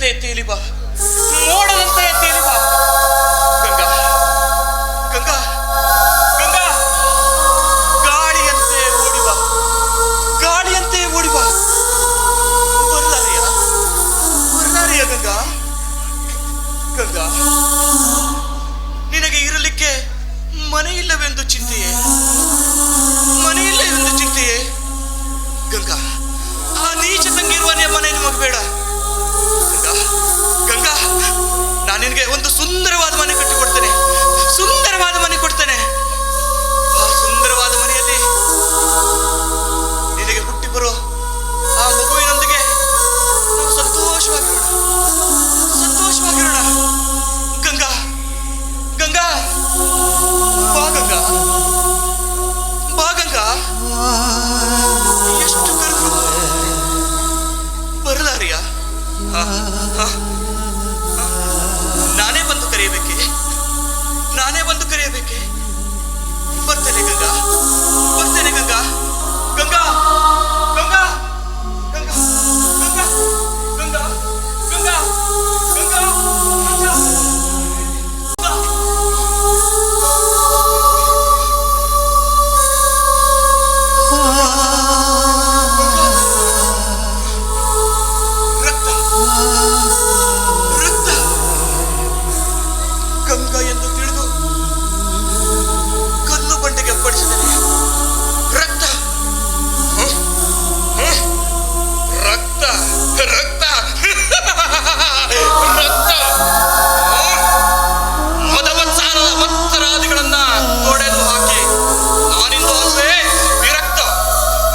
ತೇಲಿ ಬಾ ಮೋಡದಂತೆ ತೇಲಿ ಬಾ ಗಂಗಾ ಗಂಗಾ ಗಂಗಾ! ಗಾಳಿಯಂತೆ ಓಡಿ ಬಾ ಗಾಳಿಯಂತೆ ಓಡಿ ಬಾ ಬರ್ಲಾರೆಯ ಬರ್ಲಾರೆಯ ಗಂಗಾ? ಗಂಗಾ, ನಿನಗೆ ಇರಲಿಕ್ಕೆ ಮನೆ ಇಲ್ಲವೆಂದು ಚಿಂತೆಯೇ? ಮನೆ ಇಲ್ಲವೆಂದು ಚಿಂತೆಯೇ? ಗಂಗಾ, ಆ ನೀಚ ತಂಗಿರುವ ಮನೆ ನಿಮಗೆ ಬೇಡ. ಗಂಗಾ ನಾನು ನಿನಗೆ ಒಂದು ಸುಂದರವಾದ ಮನೆ ಕಟ್ಟಿಕೊಡ್ತೇನೆ. ಸುಂದರವಾದ ಮನೆ ಕೊಡ್ತೇನೆ. ಆ ಸುಂದರವಾದ ಮನೆಯಲ್ಲಿ ನಿನಗೆ ಹುಟ್ಟಿ ಬರೋ ಆ ಮಗುವಿನೊಂದಿಗೆ ನಾವು ಸಂತೋಷವಾಗಿರೋಣ. 啊啊！ರಕ್ತ. ರಕ್ತ? ಮದವತ್ಸಾರದ ಮತ್ಸರಾದಿಗಳನ್ನ ತೊಡೆದು ಹಾಕಿ. ನಾನಿಂದು ವಿರಕ್ತ.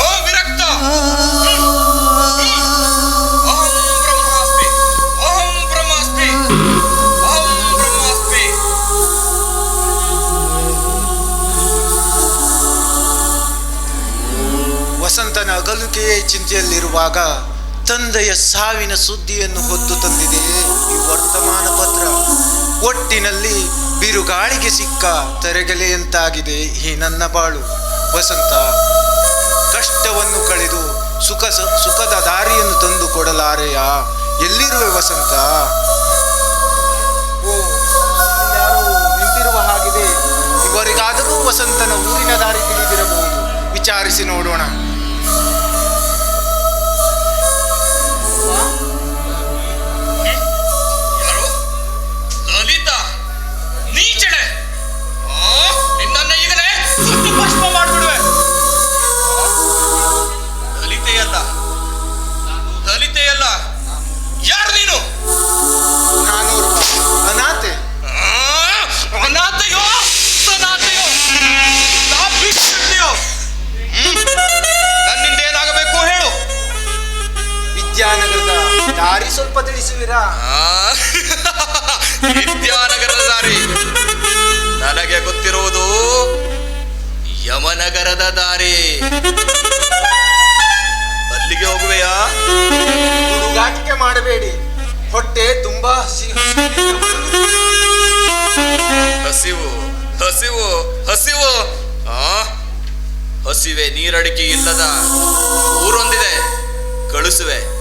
ಓ ವಿರಕ್ತ. ಅಹಂ ಬ್ರಹ್ಮಾಸ್ಮಿ. ಅಹಂ ಬ್ರಹ್ಮಾಸ್ಮಿ. ಅಹಂ ಬ್ರಹ್ಮಾಸ್ಮಿ. ವಸಂತನ ಅಗಲುಕೆಯೇ ಚಿಂತೆಯಲ್ಲಿರುವಾಗ ತಂದೆಯ ಸಾವಿನ ಸುದ್ದಿಯನ್ನು ಹೊತ್ತು ತಂದಿದೆ. ಈ ವರ್ತಮಾನ ಪತ್ರ ಒಟ್ಟಿನಲ್ಲಿ ಬಿರುಗಾಳಿಗೆ ಸಿಕ್ಕ ತೆರೆಗಲೆಯಂತಾಗಿದೆ ಈ ನನ್ನ ಬಾಳು, ವಸಂತ, ಕಷ್ಟವನ್ನು ಕಳೆದು ಸುಖ ಸುಖದ ದಾರಿಯನ್ನು ತಂದು ಕೊಡಲಾರೆಯ? ಎಲ್ಲಿರುವೆ ವಸಂತ? ಓ ನಿಂತಿರುವ ಹಾಗಿದೆ. ಇವರಿಗಾದರೂ ವಸಂತನ ಊರಿನ ದಾರಿ ತಿಳಿದಿರಬಹುದು. ವಿಚಾರಿಸಿ ನೋಡೋಣ. ವಿದ್ಯಾನಗರದ ದಾರಿ ಸ್ವಲ್ಪ ತಿಳಿಸುವಿರಾ? ಆ, ವಿದ್ಯಾನಗರದ ದಾರಿ. ನನಗೆ ಗೊತ್ತಿರುವುದು ಯಮನಗರದ ದಾರಿ. ಅಲ್ಲಿಗೆ ಹೋಗುವೆಯಾ? ಹುಡುಗಾಟಿಕೆ ಮಾಡಬೇಡಿ. ಹೊಟ್ಟೆ ತುಂಬಾ ಹಸಿ. ಹಸಿವು ಹಸಿವು ಹಸಿವು. ಆ? ಹಸಿವೆ ನೀರಡಿಕೆ ಇಲ್ಲದ ಊರೊಂದಿದೆ ಕಳಿಸುವೆ.